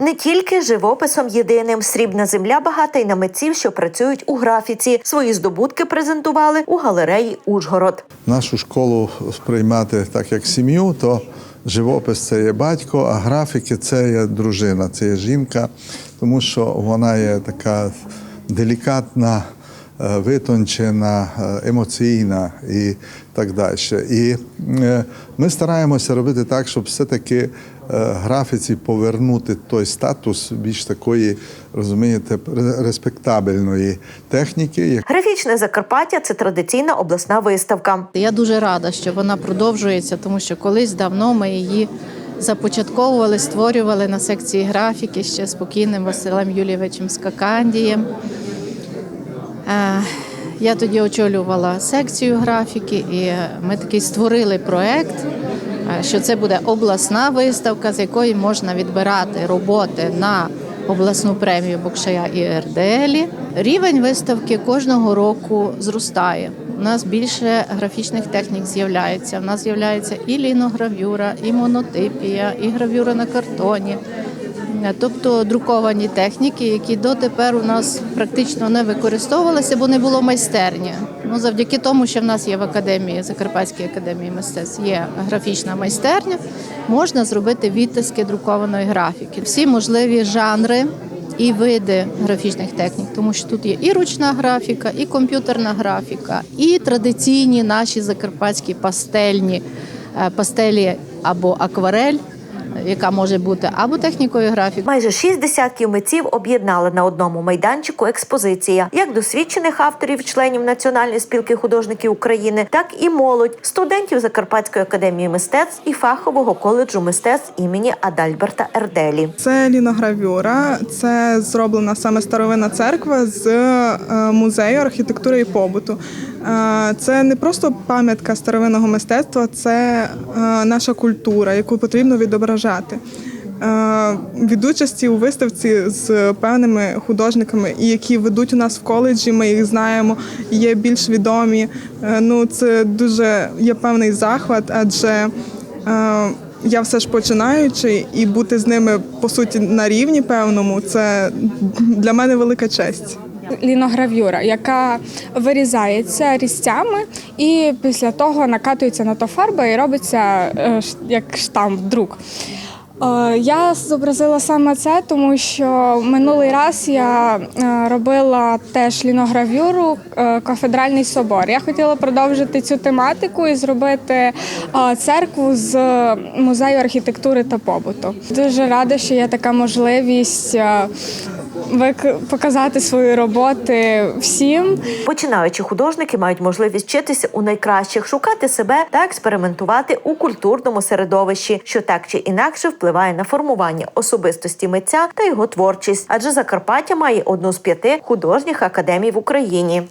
Не тільки живописом єдиним срібна земля багата й на митців, що працюють у графіці. Свої здобутки презентували у галереї Ужгород. нашу школу сприймати так, як сім'ю, то живопис це є батько, а графіки це є дружина, це є жінка, тому що вона є така делікатна, витончена, е, емоційна і так далі. І е, ми стараємося робити так, щоб все-таки е, графіці повернути той статус більш такої, розумієте, респектабельної техніки, Графічне Закарпаття це традиційна обласна виставка. Я дуже рада, що вона продовжується, тому що колись давно ми її започатковували, створювали на секції графіки ще з покійним Василем Юлійовичем Скакандієм. Е, Я тоді очолювала секцію графіки, і ми такий створили проект, е, що це буде обласна виставка, з якої можна відбирати роботи на обласну премію Букшая і РДЛі. Рівень виставки кожного року зростає. У нас більше графічних технік з'являється. У нас з'являється і ліногравюра, і монотипія, і гравюра на картоні. Тобто друковані техніки, які дотепер у нас практично не використовувалися, бо не було майстерні. Ну, завдяки тому, що в нас є в академії, Закарпатській академії мистецтв, є графічна майстерня, можна зробити відтиски друкованої графіки. Всі можливі жанри і види графічних технік, тому що тут є і ручна графіка, і комп'ютерна графіка, і традиційні наші закарпатські пастельні е, пастелі або акварель, яка може бути або технікою графіки. Майже шість десятків митців об'єднали на одному майданчику експозиція як досвідчених авторів, членів Національної спілки художників України, так і молодь студентів Закарпатської академії мистецтв і фахового коледжу мистецтв імені Адальберта Ерделі. Це ліногравюра, це зроблена саме старовинна церква з е, музею архітектури і побуту. Е, Це не просто пам'ятка старовинного мистецтва, це е, наша культура, яку потрібно відображати. Е, Від участі у виставці з певними художниками, які ведуть у нас в коледжі, ми їх знаємо, є більш відомі. Е, Ну, це дуже є певний захват, адже е, я все ж починаючи, і бути з ними по суті на рівні певному, це для мене велика честь. Ліногравюра, яка вирізається різцями, і після того накатується на то фарба і робиться е, як штамп, друк. Е, Я зобразила саме це, тому що минулий раз я е, робила теж ліногравюру кафедральний собор. Я хотіла продовжити цю тематику і зробити церкву з музею архітектури та побуту. Дуже рада, що є така можливість показати свої роботи всім. Починаючі художники мають можливість вчитися у найкращих, шукати себе та експериментувати у культурному середовищі, що так чи інакше впливає на формування особистості митця та його творчість. Адже Закарпаття має одну з п'яти художніх академій в Україні.